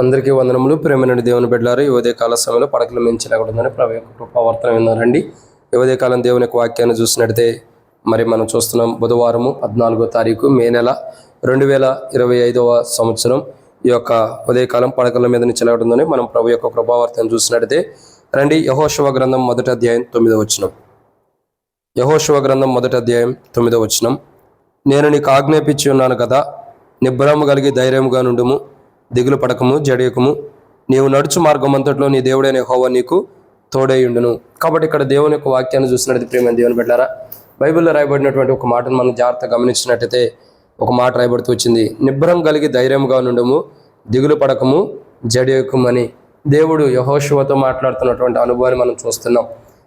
అందరికీ వందనములు. ప్రేమనుడి దేవుని బిడ్డారు ఈ కాల సమయంలో పడకలు మించలేకూడదని ప్రభు యొక్క కృపావర్తనం విన్నారండి. ఈ కాలం దేవుని యొక్క వాక్యాన్ని చూసినట్టయితే మరి మనం చూస్తున్నాం బుధవారము పద్నాలుగో తారీఖు మే నెల రెండు వేల ఇరవై ఐదవ సంవత్సరం. ఈ యొక్క ఉదయకాలం పడకల మీద నిచ్చలేకూడదని మనం ప్రభు యొక్క కృపావర్తనం చూసినట్టయితే రండి యహోశివ గ్రంథం మొదటి అధ్యాయం తొమ్మిదో వచ్చినం యహోశివ గ్రంథం మొదటి అధ్యాయం తొమ్మిదో వచనం. నేను నీకు ఆజ్ఞాపించి ఉన్నాను కదా నిబ్బరము కలిగి ధైర్యముగా నుండుము. దిగులు పడకము జడియకము నీవు నడుచు మార్గం అంతట్లో నీ దేవుడైన హోవ నీకు తోడైయుండును. కాబట్టి ఇక్కడ దేవుని యొక్క వాక్యాన్ని చూసినట్టు ప్రేమ దేవుని పెట్టారా బైబిల్లో రాయబడినటువంటి ఒక మాటను మనం జాగ్రత్తగా గమనించినట్టయితే ఒక మాట రాయబడుతూ వచ్చింది. నిబ్బరం కలిగి ధైర్యముగా నుండము దిగులు పడకము జడియకమని దేవుడు యహోశివతో మాట్లాడుతున్నటువంటి అనుభవాన్ని మనం చూస్తున్నాం.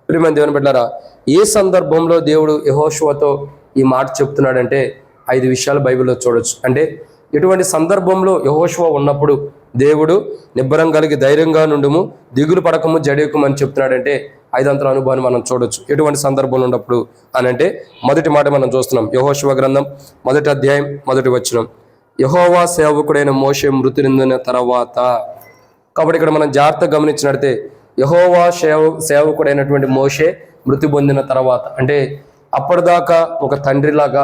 ప్రియమైన దేవుని బిడ్డారా ఏ సందర్భంలో దేవుడు యహోశివతో ఈ మాట చెప్తున్నాడంటే ఐదు విషయాలు బైబిల్లో చూడొచ్చు. అంటే ఎటువంటి సందర్భంలో యహోశువ ఉన్నప్పుడు దేవుడు నిబ్బరం కలిగి ధైర్యంగా నుండుము దిగులు పడకము జడియకము అని చెప్తున్నాడంటే ఐదంతల అనుభవాన్ని మనం చూడొచ్చు. ఎటువంటి సందర్భంలో ఉన్నప్పుడు అని అంటే మొదటి మాట మనం చూస్తున్నాం. యహోశివ గ్రంథం మొదటి అధ్యాయం మొదటి వచ్చినం యహోవా సేవకుడైన మోషే మృతి నిందిన తర్వాత. కాబట్టి ఇక్కడ మనం జాగ్రత్తగా గమనించినట్టే యహోవా సేవ సేవకుడైనటువంటి మోషే మృతి పొందిన తర్వాత అంటే అప్పటిదాకా ఒక తండ్రిలాగా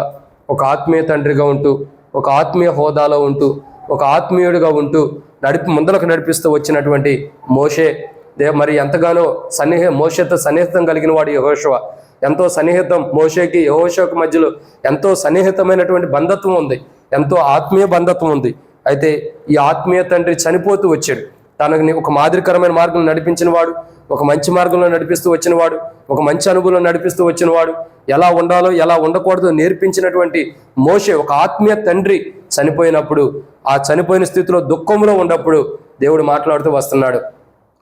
ఒక ఆత్మీయ తండ్రిగా ఉంటూ ఒక ఆత్మీయ హోదాలో ఉంటూ ఒక ఆత్మీయుడిగా ఉంటూ నడిపి ముందరకు నడిపిస్తూ వచ్చినటువంటి మోషే. దే మరి ఎంతగానో సన్నిహ మోషతో సన్నిహితం కలిగిన వాడు యహోశవ ఎంతో సన్నిహితం మోషేకి యహోషకు మధ్యలో ఎంతో సన్నిహితమైనటువంటి బంధత్వం ఉంది. ఎంతో ఆత్మీయ బంధత్వం ఉంది. అయితే ఈ ఆత్మీయ తండ్రి చనిపోతూ వచ్చాడు. తనని ఒక మాదిరికరమైన మార్గంలో నడిపించిన వాడు ఒక మంచి మార్గంలో నడిపిస్తూ వచ్చినవాడు ఒక మంచి అనుభవంలో నడిపిస్తూ వచ్చినవాడు ఎలా ఉండాలో ఎలా ఉండకూడదో నేర్పించినటువంటి మోషే ఒక ఆత్మీయ తండ్రి చనిపోయినప్పుడు ఆ చనిపోయిన స్థితిలో దుఃఖంలో ఉన్నప్పుడు దేవుడు మాట్లాడుతూ వస్తున్నాడు.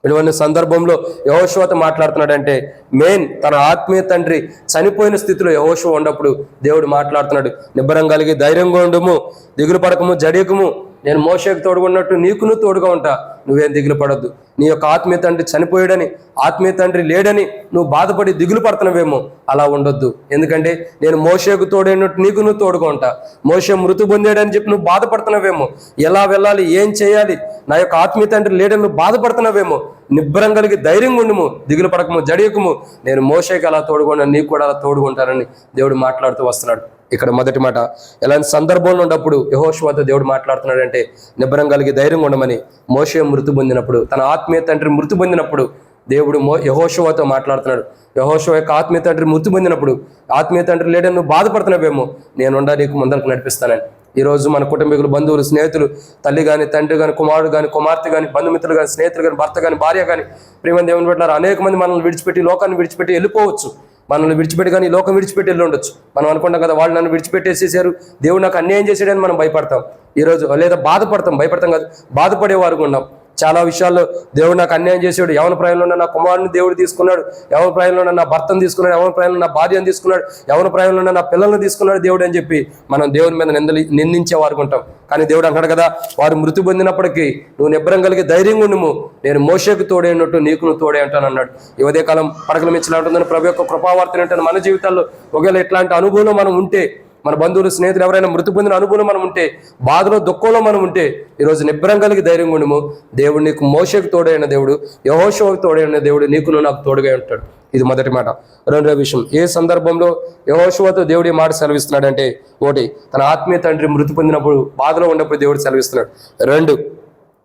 ఇటువంటి సందర్భంలో యహోశివత మాట్లాడుతున్నాడంటే మెయిన్ తన ఆత్మీయ తండ్రి చనిపోయిన స్థితిలో యహోశివ ఉన్నప్పుడు దేవుడు మాట్లాడుతున్నాడు. నిబ్బరం కలిగి ధైర్యంగా ఉండము దిగులు పడకము జడియకము నేను మోషకు తోడుకున్నట్టు నీకును తోడుగా ఉంటా. నువ్వేం దిగులు పడద్దు. నీ యొక్క ఆత్మీయ తండ్రి చనిపోయాడని ఆత్మీయ తండ్రి లేడని నువ్వు బాధపడి దిగులు పడుతున్నవేమో అలా ఉండొద్దు. ఎందుకంటే నేను మోషకు తోడైనట్టు నీకు నువ్వు తోడుగా ఉంటా. మోష మృతి పొందాడని చెప్పి నువ్వు బాధపడుతున్నావేమో. ఎలా వెళ్ళాలి ఏం చేయాలి నా యొక్క ఆత్మీయ తండ్రి లేడని నువ్వు బాధపడుతున్నావేమో. నిబ్బరం కలిగి ధైర్యం ఉండుము దిగులు పడకము జడియకము. నేను మోషకి అలా తోడుకున్నాను నీకు కూడా అలా తోడుకుంటానని దేవుడు మాట్లాడుతూ వస్తున్నాడు. ఇక్కడ మొదటి మాట ఎలాంటి సందర్భంలో ఉన్నప్పుడు యహోశువతో దేవుడు మాట్లాడుతున్నాడంటే నిబ్బరం కలిగి ధైర్యం ఉండమని మోషే మృతి పొందినప్పుడు తన ఆత్మీయ తండ్రి మృతి పొందినప్పుడు దేవుడు మో యహోశవతో మాట్లాడుతున్నాడు. యహోశవ యొక్క ఆత్మీయ తండ్రి మృతి పొందినప్పుడు ఆత్మీయ తండ్రి లేడని నువ్వు బాధపడుతున్నావేమో నేనుండా నీకు ముందరకు నడిపిస్తానని. ఈరోజు మన కుటుంబీకులు బంధువులు స్నేహితులు తల్లి కానీ తండ్రి కానీ కుమారుడు కానీ కుమార్తె కానీ బంధుమిత్రులు కానీ స్నేహితులు కానీ భర్త కానీ భార్య కానీ ప్రేమ దేవుని పెట్టారు అనేక మంది మనల్ని విడిచిపెట్టి లోకాన్ని విడిచిపెట్టి వెళ్ళిపోవచ్చు. మనల్ని విడిచిపెట్టి కానీ లోకం విడిచిపెట్టి వెళ్ళి ఉండొచ్చు మనం అనుకుంటాం కదా వాళ్ళు నన్ను విడిచిపెట్టేసేసారు దేవుడు నాకు అన్యాయం చేశాడని మనం భయపడతాం. ఈరోజు లేదా బాధపడతాం భయపడతాం కాదు. బాధపడే వారు ఉన్నాం. చాలా విషయాల్లో దేవుడు నాకు అన్యాయం చేసాడు ఎవరి ప్రాయంలో నా కుమారుని దేవుడు తీసుకున్నాడు. ఎవరి ప్రాయంలో నా భర్తను తీసుకున్నాడు. ఎవరి ప్రాయంలో నా భార్యను తీసుకున్నాడు. ఎవరి ప్రాయంలో నా పిల్లల్ని తీసుకున్నాడు దేవుడు అని చెప్పి మనం దేవుని మీద నిందలి నిందించే వారు ఉంటాం. కానీ దేవుడు అంటాడు కదా వారు మృతి పొందినప్పటికీ నువ్వు నిబ్బరం కలిగి ధైర్యంగా ఉండుము. నేను మోషకు తోడైనట్టు నీకు నువ్వు తోడే అంటాను అన్నాడు. యువదే కాలం పడకలు మించిన ఉంటుందని ప్రభు యొక్క కృపావార్తను మన జీవితాల్లో ఒకవేళ ఇట్లాంటి అనుభవం మనం ఉంటే మన బంధువులు స్నేహితులు ఎవరైనా మృతి పొందిన అనుభవం మనం ఉంటే బాధలో దుఃఖంలో మనం ఉంటే ఈరోజు నిబ్బరం కలిగి ధైర్యం ఉండము. దేవుడు నీకు మోషకు తోడైన దేవుడు యహోషోకు తోడైన దేవుడు నీకు నువ్వు నాకు తోడుగా ఉంటాడు. ఇది మొదటి మాట. రెండో విషయం ఏ సందర్భంలో యహోషువతో దేవుడు మాట సెలవిస్తున్నాడంటే ఒకటి తన ఆత్మీయ తండ్రి మృతి పొందినప్పుడు బాధలో ఉన్నప్పుడు దేవుడు సెలవిస్తున్నాడు. రెండు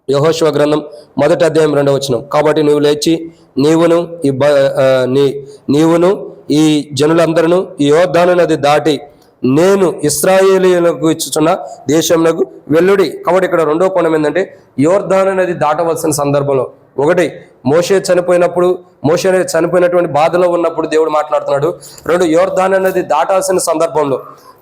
యహోశివ గ్రంథం మొదటి అధ్యాయం రెండవ వచనం. కాబట్టి నువ్వు లేచి నీవును ఈ బ నీ నీవును ఈ జనులందరూ ఈ యోద్ధాను నది దాటి నేను ఇస్రాయేలీలకు ఇచ్చుచున్న దేశంలో వెల్లుడి. కాబట్టి ఇక్కడ రెండో కోణం ఏంటంటే యోర్ధాను నది దాటవలసిన సందర్భంలో ఒకటి మోషే చనిపోయినప్పుడు మోషే చనిపోయినటువంటి బాధలో ఉన్నప్పుడు దేవుడు మాట్లాడుతున్నాడు. రెండు యోర్ధాన్ నది దాటాల్సిన సందర్భంలో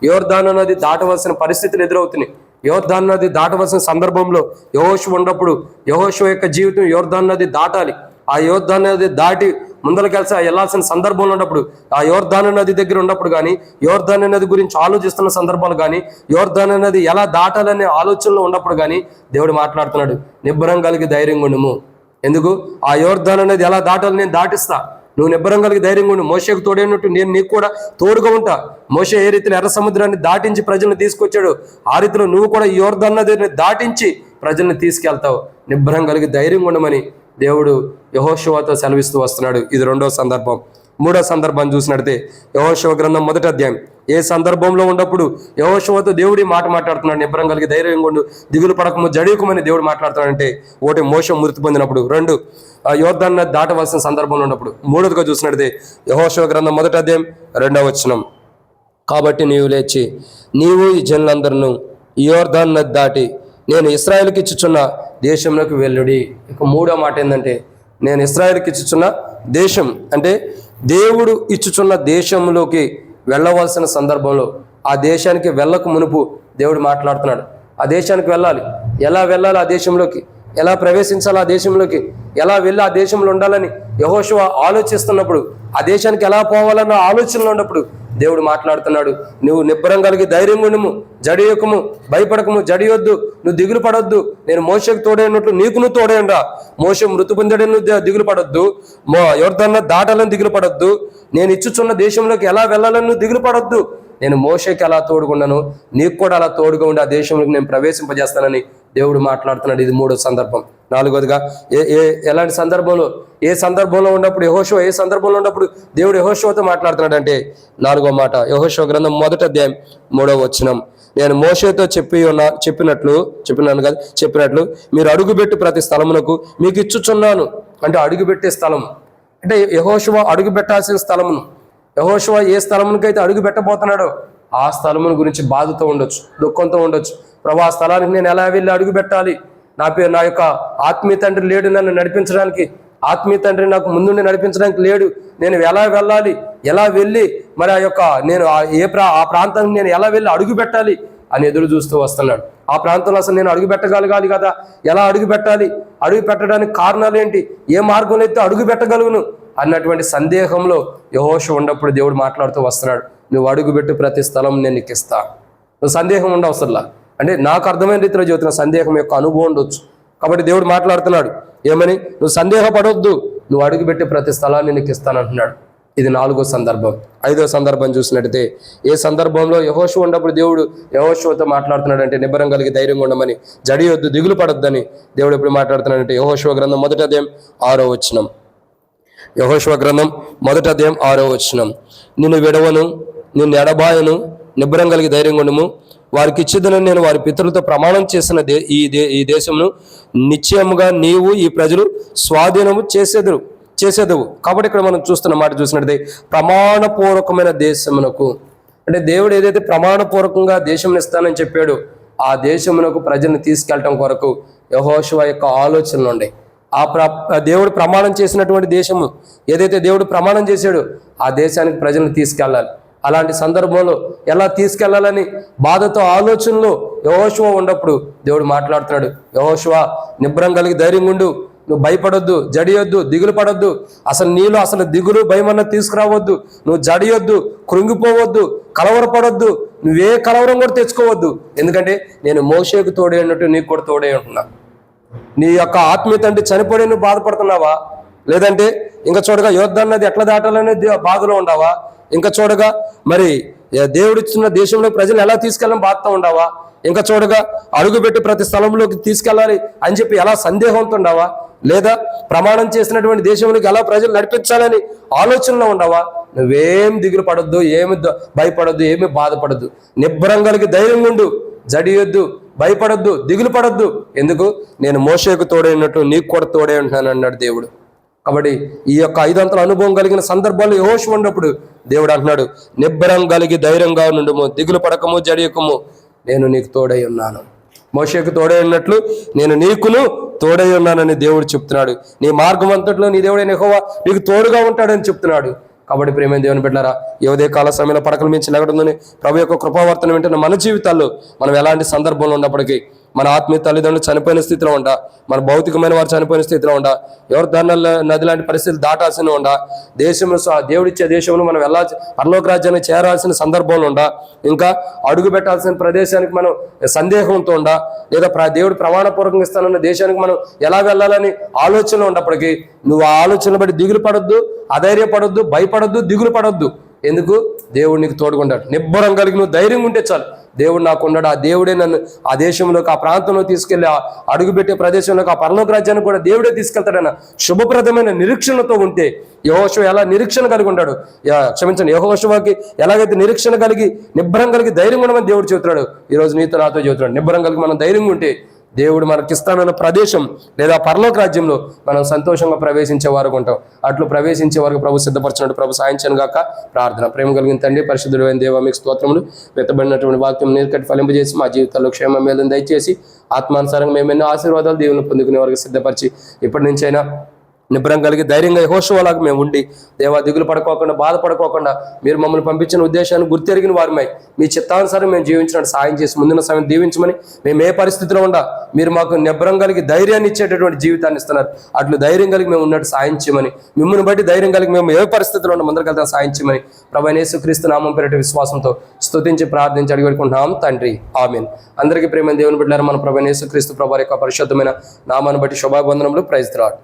యోర్ధాన్ నది దాటవలసిన పరిస్థితులు ఎదురవుతున్నాయి. యోర్ధాన్ నది దాటవలసిన సందర్భంలో యహోషు ఉన్నప్పుడు యహోషు యొక్క జీవితం యోర్ధాన్ నది దాటాలి. ఆ యోర్ధాన్ నది దాటి ముందరకెళ్ళి వెళ్ళాల్సిన సందర్భంలో ఉన్నప్పుడు ఆ యోర్ధాను నది దగ్గర ఉన్నప్పుడు కానీ యోర్ధాను నది గురించి ఆలోచిస్తున్న సందర్భాలు కానీ యోర్ధాను నది ఎలా దాటాలనే ఆలోచనలో ఉన్నప్పుడు కానీ దేవుడు మాట్లాడుతున్నాడు నిబ్బరం కలిగి ధైర్యంగా ఉండుము. ఎందుకు? ఆ యోర్ధాన్ అనేది ఎలా దాటాలి నేను దాటిస్తా. నువ్వు నిబ్బరం కలిగి ధైర్యంగా ఉండు. మోషకు తోడైనట్టు నేను నీకు కూడా తోడుగా ఉంటా. మోష ఏ రీతిలో ఎర్ర సముద్రాన్ని దాటించి ప్రజలను తీసుకొచ్చాడు ఆ రీతిలో నువ్వు కూడా ఈ నదిని దాటించి ప్రజల్ని తీసుకెళ్తావు. నిబ్బరం కలిగి ధైర్యం ఉండమని దేవుడు యహోశివాతో సెలవిస్తూ వస్తున్నాడు. ఇది రెండో సందర్భం. మూడో సందర్భం చూసినట్టే యహోశివ గ్రంథం మొదటి అధ్యాయం. ఏ సందర్భంలో ఉన్నప్పుడు యహోశివతో దేవుడి మాట మాట్లాడుతున్నాడు. నిబ్బరం కలిగి ధైర్యం కొండు దిగులు పడకము జడీకుమని దేవుడు మాట్లాడుతున్నాడంటే ఒకటి మోసం మృతి పొందినప్పుడు. రెండు యోధాన్ని దాటవలసిన సందర్భంలో ఉన్నప్పుడు. మూడోదిగా చూసినట్టే యహోశివ గ్రంథం మొదటి అధ్యాయం రెండవ వచనం. కాబట్టి నీవు లేచి నీవు ఈ జనులందరినూ యోర్ధాన్ దాటి నేను ఇస్రాయల్కి ఇచ్చుచున్న దేశంలోకి వెళ్ళుడి. ఇక మూడో మాట ఏంటంటే నేను ఇస్రాయేల్కి ఇచ్చుచున్న దేశం అంటే దేవుడు ఇచ్చుచున్న దేశంలోకి వెళ్ళవలసిన సందర్భంలో ఆ దేశానికి వెళ్ళక మునుపు దేవుడు మాట్లాడుతున్నాడు. ఆ దేశానికి వెళ్ళాలి. ఎలా వెళ్ళాలి ఆ దేశంలోకి? ఎలా ప్రవేశించాలి ఆ దేశంలోకి? ఎలా వెళ్ళి ఆ దేశంలో ఉండాలని యహోశివ ఆలోచిస్తున్నప్పుడు ఆ దేశానికి ఎలా పోవాలన్న ఆలోచనలో ఉన్నప్పుడు దేవుడు మాట్లాడుతున్నాడు. నువ్వు నిబ్బరం కలిగి ధైర్యం ఉండము జడియకము భయపడకము జడియొద్దు నువ్వు దిగులు పడొద్దు. నేను మోసకు తోడైనట్లు నీకు నువ్వు తోడేయండా మోస మృతు నువ్వు దిగులు పడొద్దు. మో ఎవరిదన్నా దాటాలని దిగులు పడొద్దు. నేను ఇచ్చుచున్న దేశంలోకి ఎలా వెళ్ళాలని నువ్వు దిగులు పడొద్దు. నేను మోషకి ఎలా తోడుకున్నాను నీకు కూడా అలా తోడుగా ఉండి ఆ దేశంలోకి నేను ప్రవేశింపజేస్తానని దేవుడు మాట్లాడుతున్నాడు. ఇది మూడో సందర్భం. నాలుగోదిగా ఏ ఏ ఎలాంటి సందర్భంలో ఏ సందర్భంలో ఉన్నప్పుడు యహోషో ఏ సందర్భంలో ఉన్నప్పుడు దేవుడు యహోషోతో మాట్లాడుతున్నాడు అంటే నాలుగో మాట యహోషో గ్రంథం మొదట అధ్యాయం మూడో వచనం. నేను మోషేతో చెప్పి ఉన్న చెప్పినట్లు చెప్పినాను కదా చెప్పినట్లు మీరు అడుగుపెట్టి ప్రతి స్థలమునకు మీకు ఇచ్చుచున్నాను. అంటే అడుగుపెట్టే స్థలం. అంటే యహోశువ అడుగు పెట్టాల్సిన స్థలమును. యహోశువ ఏ స్థలమునకైతే అడుగు పెట్టబోతున్నాడో ఆ స్థలమును గురించి బాధతో ఉండొచ్చు దుఃఖంతో ఉండొచ్చు. ప్రభు ఆ స్థలానికి నేను ఎలా వెళ్ళి అడుగు పెట్టాలి? నా పేరు నా యొక్క ఆత్మీయ తండ్రి లేడు నన్ను నడిపించడానికి. ఆత్మీయ తండ్రి నాకు ముందుండి నడిపించడానికి లేడు. నేను ఎలా వెళ్ళాలి? ఎలా వెళ్ళి మరి ఆ యొక్క నేను ఆ ఏ ప్రా ఆ ప్రాంతానికి నేను ఎలా వెళ్ళి అడుగు పెట్టాలి అని ఎదురు చూస్తూ వస్తున్నాడు. ఆ ప్రాంతంలో అసలు నేను అడుగు పెట్టగలగాలి కదా? ఎలా అడుగు పెట్టాలి? అడుగు పెట్టడానికి కారణాలు ఏంటి? ఏ మార్గంలో అయితే అడుగు పెట్టగలుగును అన్నటువంటి సందేహంలో యహోష ఉన్నప్పుడు దేవుడు మాట్లాడుతూ వస్తున్నాడు. నువ్వు అడుగుపెట్టు ప్రతి స్థలం నేను నీకు ఇస్తా. నువ్వు సందేహం ఉండవసరంలా అంటే నాకు అర్థమైన రీతిలో చెబుతున్న సందేహం యొక్క అనుభవం ఉండొచ్చు. కాబట్టి దేవుడు మాట్లాడుతున్నాడు. ఏమని? నువ్వు సందేహపడొద్దు. నువ్వు అడుగుపెట్టి ప్రతి స్థలాన్ని నీకు ఇస్తానంటున్నాడు. ఇది నాలుగో సందర్భం. ఐదో సందర్భం చూసినట్టయితే ఏ సందర్భంలో యహోషు ఉన్నప్పుడు దేవుడు యహోషువతో మాట్లాడుతున్నాడు అంటే నిబ్బరం కలిగి ధైర్యంగా ఉండమని జడియొద్దు దిగులు పడొద్దని దేవుడు ఎప్పుడు మాట్లాడుతున్నాడంటే యహోశివ గ్రంథం మొదట అధ్యాయం ఆరో వచనం. యహోశివ గ్రంథం మొదట అధ్యాయం ఆరో వచనం. నిన్ను విడవను నిన్ను ఎడబాయను నిబ్బరం కలిగి ధైర్యం ఉండము వారికి ఇచ్చిదని నేను వారి పితరులతో ప్రమాణం చేసిన దే ఈ దే ఈ దేశమును నిశ్చయముగా నీవు ఈ ప్రజలు స్వాధీనము చేసేదురు చేసేదవు. కాబట్టి ఇక్కడ మనం చూస్తున్న మాట చూసినట్టయితే ప్రమాణపూర్వకమైన దేశమునకు అంటే దేవుడు ఏదైతే ప్రమాణపూర్వకంగా దేశం ఇస్తానని చెప్పాడు ఆ దేశమునకు ప్రజల్ని తీసుకెళ్ళటం కొరకు యహోశివ యొక్క ఆలోచనలు ఉండే. ఆ ప్ర దేవుడు ప్రమాణం చేసినటువంటి దేశము ఏదైతే దేవుడు ప్రమాణం చేశాడో ఆ దేశానికి ప్రజలను తీసుకెళ్ళాలి. అలాంటి సందర్భంలో ఎలా తీసుకెళ్ళాలని బాధతో ఆలోచనలో యహోశివ ఉన్నప్పుడు దేవుడు మాట్లాడుతున్నాడు యహోశివ నిబ్రం కలిగి ధైర్యం ఉండు. నువ్వు భయపడొద్దు జడియొద్దు దిగులు పడొద్దు. అసలు నీలో అసలు దిగులు భయం అన్న తీసుకురావద్దు. నువ్వు జడియొద్దు కృంగిపోవద్దు కలవరపడొద్దు. నువ్వే కలవరం కూడా తెచ్చుకోవద్దు. ఎందుకంటే నేను మోషేకు తోడే అన్నట్టు నీకు కూడా తోడే ఉంటున్నా. నీ యొక్క ఆత్మీయత అంటే చనిపోయి నువ్వు బాధపడుతున్నావా? లేదంటే ఇంకా చూడగా యోద్ధ అన్నది ఎట్లా దాటాలనే బాధలో ఉండవా ఇంకా చూడగా మరి దేవుడిచ్చిన దేశంలో ప్రజలు ఎలా తీసుకెళ్ళడం బాధతో ఉండవా? ఇంకా చూడగా అడుగుపెట్టి ప్రతి స్థలంలోకి తీసుకెళ్ళాలి అని చెప్పి ఎలా సందేహంతో ఉండవా? లేదా ప్రమాణం చేసినటువంటి దేశంలోకి ఎలా ప్రజలు నడిపించాలని ఆలోచనలో ఉండవా? నువ్వేం దిగులు పడొద్దు ఏమి భయపడద్దు భయపడొద్దు ఏమి బాధపడద్దు. నిబ్రంగలకి ధైర్యం ఉండు జడియొద్దు భయపడొద్దు దిగులు పడొద్దు. ఎందుకు? నేను మోషేకు తోడైనట్టు నీకు కూడా తోడే ఉంటున్నాను అన్నాడు దేవుడు. కాబట్టి ఈ యొక్క ఐదంతల అనుభవం కలిగిన సందర్భాలు యహోషు ఉన్నప్పుడు దేవుడు అంటున్నాడు నిబ్బరం కలిగి ధైర్యంగా నుండుము దిగులు పడకము జడియకము. నేను నీకు తోడై ఉన్నాను. మోషకు తోడై ఉన్నట్లు నేను నీకును తోడై ఉన్నానని దేవుడు చెప్తున్నాడు. నీ మార్గం అంతట్లో నీ దేవుడైన ఎహోవా నీకు తోడుగా ఉంటాడని చెప్తున్నాడు. కాబట్టి ప్రేమ దేవుని పెట్టారా యోదే కాల సమయంలో పడకల మించి లేకడుందని ప్రభు యొక్క కృపావర్తన వింటున్న మన జీవితాల్లో మనం ఎలాంటి సందర్భంలో ఉన్నప్పటికీ మన ఆత్మీయ తల్లిదండ్రులు చనిపోయిన స్థితిలో ఉండ మన భౌతికమైన వారు చనిపోయిన స్థితిలో ఉండ ఎవరు దాని నది లాంటి పరిస్థితులు దాటాల్సిన ఉండ దేశంలో దేవుడిచ్చే దేశంలో మనం వెళ్ళాల్సి పరలోక రాజ్యాన్ని చేరాల్సిన సందర్భంలో ఉండ ఇంకా అడుగు పెట్టాల్సిన ప్రదేశానికి మనం సందేహంతో ఉండ లేదా ప్ర- దేవుడు ప్రమాణపూర్వకంగా ఇస్తానన్న దేశానికి మనం ఎలా వెళ్ళాలని ఆలోచన ఉన్నప్పటికీ నువ్వు ఆ ఆలోచన బట్టి దిగులు పడొద్దు అధైర్యపడొద్దు భయపడొద్దు దిగులు పడొద్దు. ఎందుకు? దేవుడు నీకు తోడుకుంటాడు నిబ్బరం కలిగి నువ్వు ధైర్యం ఉంటే చాలు. దేవుడు నాకు ఉన్నాడు ఆ దేవుడే నన్ను ఆ దేశంలోకి ఆ ప్రాంతంలో తీసుకెళ్ళి ఆ అడుగుపెట్టే ప్రదేశంలోకి ఆ పరలోక రాజ్యాన్ని కూడా దేవుడే తీసుకెళ్తాడన్న శుభప్రదమైన నిరీక్షణతో ఉంటే యహోశవ ఎలా నిరీక్షణ కలిగి ఉంటాడు యా- క్షమించండి. యహోశవకి ఎలాగైతే నిరీక్షణ కలిగి నిబ్బరం కలిగి ధైర్యం ఉండమని దేవుడు చెబుతున్నాడు ఈ రోజు నీతో నాతో చెబుతున్నాడు. నిబ్బరం కలిగి మనం ధైర్యంగా ఉంటే దేవుడు మనకిస్తానన్న ప్రదేశం లేదా పరలోక రాజ్యంలో మనం సంతోషంగా ప్రవేశించే వారు ఉంటాం అట్లు ప్రవేశించే వరకు ప్రభు సిద్ధపరచినట్టు ప్రభు సాయించను గాక. ప్రార్థన. ప్రేమ కలిగిన తండ్రి పరిశుద్ధుడైన దేవ మీకు స్తోత్రములు. వెతబడినటువంటి వాక్యం నీరుకట్టి ఫలింపజేసి మా జీవితాల్లో క్షేమ మేలను దయచేసి ఆత్మానుసారంగా మేము ఎన్నో ఆశీర్వాదాలు దేవుని పొందుకునే వరకు సిద్ధపరిచి ఇప్పటి నుంచైనా నిబ్బరం కలిగి ధైర్యంగా యహోశవలాగా మేము ఉండి దేవా దిగులు పడుకోకుండా బాధపడుకోకుండా మీరు మమ్మల్ని పంపించిన ఉద్దేశాన్ని గుర్తెరిగిన వారమై మీ చిత్తానుసారం మేము జీవించడానికి సాయం చేసి ముందున్న సమయం దీవించమని మేము ఏ పరిస్థితిలో ఉండా మీరు మాకు నిబ్బరం కలిగి ధైర్యాన్ని ఇచ్చేటటువంటి జీవితాన్ని ఇస్తున్నారు. అట్లు ధైర్యం కలిగి మేము ఉన్నట్టు సాయం చేయమని మిమ్మల్ని బట్టి ధైర్యం కలిగి మేము ఏ పరిస్థితిలో ఉన్న ముందరకెళ్తాం సాయం చేయమని ప్రభు క్రీస్తు నామం పేరిట విశ్వాసంతో స్తుతించి ప్రార్థించి అడిగడుకుంటున్నాం తండ్రి. ఆమెన్. అందరికీ ప్రేమ దేవుని బిడ్డారు మన ప్రభు యేసుక్రీస్తు ప్రభు యొక్క పరిశుద్ధమైన నామాన్ని బట్టి శుభాబంధనములు ప్రైజ్ రాడు